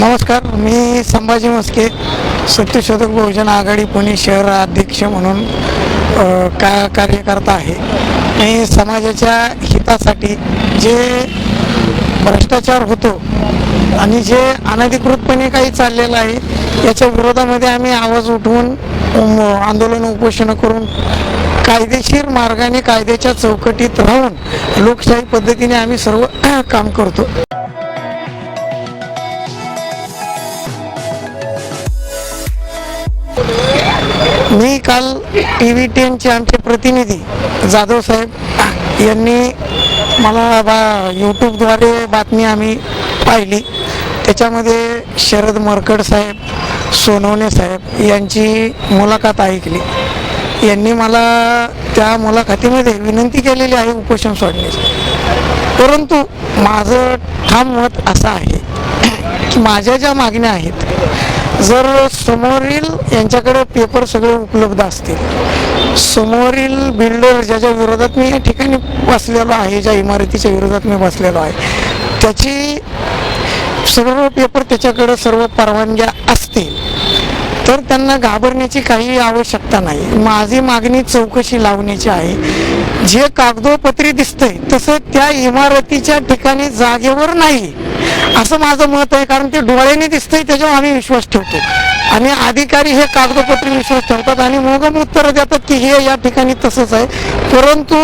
नमस्कार मी संभाजी मस्के सत्यशोधक बहुजन आघाडी पुणे शहर अध्यक्ष म्हणून का कार्यकर्ता आहे. मी समाजाच्या हितासाठी जे भ्रष्टाचार होतो आणि जे अनधिकृतपणे काही चाललेलं आहे याच्या विरोधामध्ये आम्ही आवाज उठवून आंदोलन उपोषणं करून कायदेशीर मार्गाने कायद्याच्या चौकटीत राहून लोकशाही पद्धतीने आम्ही सर्व काम करतो. मी काल टी व्ही टेनचे आमचे प्रतिनिधी जाधव साहेब यांनी मला बा यूट्यूबद्वारे बातमी आम्ही पाहिली. त्याच्यामध्ये शरद मरकड साहेब सोनवणे साहेब यांची मुलाखत ऐकली. यांनी मला त्या मुलाखतीमध्ये विनंती केलेली आहे उपोषण सोडण्याची. परंतु माझं ठाम मत असं आहे की माझ्या ज्या मागण्या आहेत जर समोरील यांच्याकडे पेपर सगळे उपलब्ध असतील समोरील बिल्डर ज्याच्या विरोधात मी या ठिकाणी बसलेलो आहे ज्या इमारतीच्या विरोधात मी बसलेलो आहे त्याची सर्व पेपर त्याच्याकडे सर्व परवानग्या असतील तर त्यांना घाबरण्याची काही आवश्यकता नाही. माझी मागणी चौकशी लावण्याची आहे. जे कागदोपत्री दिसतंय तसं त्या इमारतीच्या ठिकाणी जागेवर नाही. असं माझं मत आहे कारण ते डोळ्याने दिसतंय त्याच्यावर आम्ही विश्वास ठेवतो. आणि अधिकारी हे कागदोपत्री विश्वास ठेवतात आणि मोगम उत्तर देतात की हे या ठिकाणी तसंच आहे. परंतु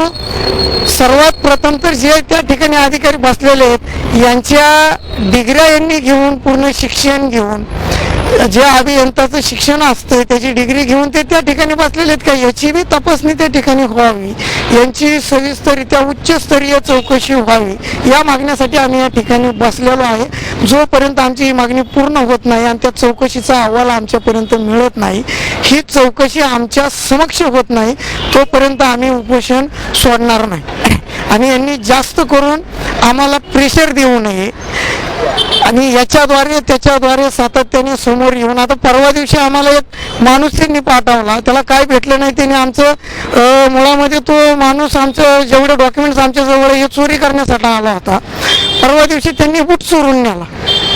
सर्वात प्रथम तर जे त्या ठिकाणी अधिकारी बसलेले आहेत यांच्या डिग्र्या यांनी घेऊन पूर्ण शिक्षण घेऊन जे अभियंताचं शिक्षण असतं त्याची डिग्री घेऊन ते त्या ठिकाणी बसलेले आहेत का? याची बी तपासणी त्या ठिकाणी व्हावी. यांची सविस्तरित्या उच्चस्तरीय चौकशी व्हावी. या मागण्यासाठी आम्ही या ठिकाणी बसलेलो आहे. जोपर्यंत आमची ही मागणी पूर्ण होत नाही आणि त्या चौकशीचा अहवाल आमच्यापर्यंत मिळत नाही ही चौकशी आमच्या समक्ष होत नाही तोपर्यंत आम्ही उपोषण सोडणार नाही. आणि यांनी जास्त करून आम्हाला प्रेशर देऊ नये. आणि याच्याद्वारे त्याच्याद्वारे सातत्याने समोर येऊन आता परवा दिवशी आम्हाला एक माणूस त्यांनी पाठवला. त्याला काय भेटलं नाही त्याने आमचं मुळामध्ये तो माणूस आमचं जेवढे डॉक्युमेंट्स आमच्याजवळ हे चोरी करण्यासाठी आला होता. परवा दिवशी त्यांनी बूट चोरून नेला.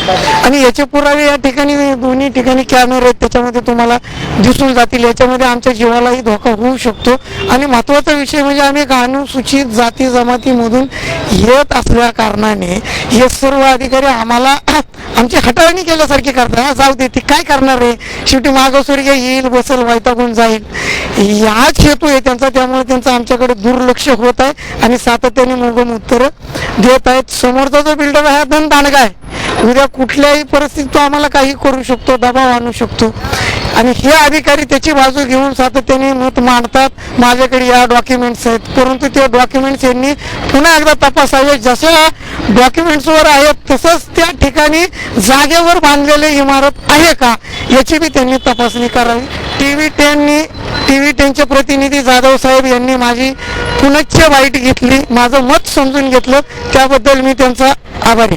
आणि याचे पुरावे या ठिकाणी दोन्ही ठिकाणी कॅमेरे आहेत. त्याच्यामध्ये तुम्हाला दिसून जातील. याच्यामध्ये आमच्या जीवालाही धोका होऊ शकतो. आणि महत्त्वाचा विषय म्हणजे आम्ही एक अनुसूचित जाती जमातीमधून येत असल्या कारणाने हे सर्व अधिकारी आम्हाला आमची हटाळणी केल्यासारखी करतात. हा जाऊ दे ती काय करणार आहे? शेवटी मागासवर्गीय येईल बसल वैतागून जाईल. याच हेतू आहे त्यांचा. त्यामुळे त्यांचं आमच्याकडे दुर्लक्ष होत आहे आणि सातत्याने मोगम उत्तरं देत आहेत. समोरचा जो बिल्डर आहे हा धन दांडगा आहे. उद्या कुठल्याही परिस्थितीत तो आम्हाला काही करू शकतो दबाव आणू शकतो. आणि हे अधिकारी त्याची बाजू घेऊन सातत्याने मत मांडतात. माझ्याकडे या डॉक्युमेंट्स आहेत. परंतु ते डॉक्युमेंट्स यांनी पुन्हा एकदा तपासावे. जशा डॉक्युमेंट्सवर आहेत तसंच त्या ठिकाणी जागेवर बांधलेली इमारत आहे का याची बी त्यांनी तपासणी करावी. टी व्ही टेननी टी व्ही टेनचे प्रतिनिधी जाधव साहेब यांनी माझी पुनच्च वाईट घेतली. माझं मत समजून घेतलं. त्याबद्दल मी त्यांचा आभारी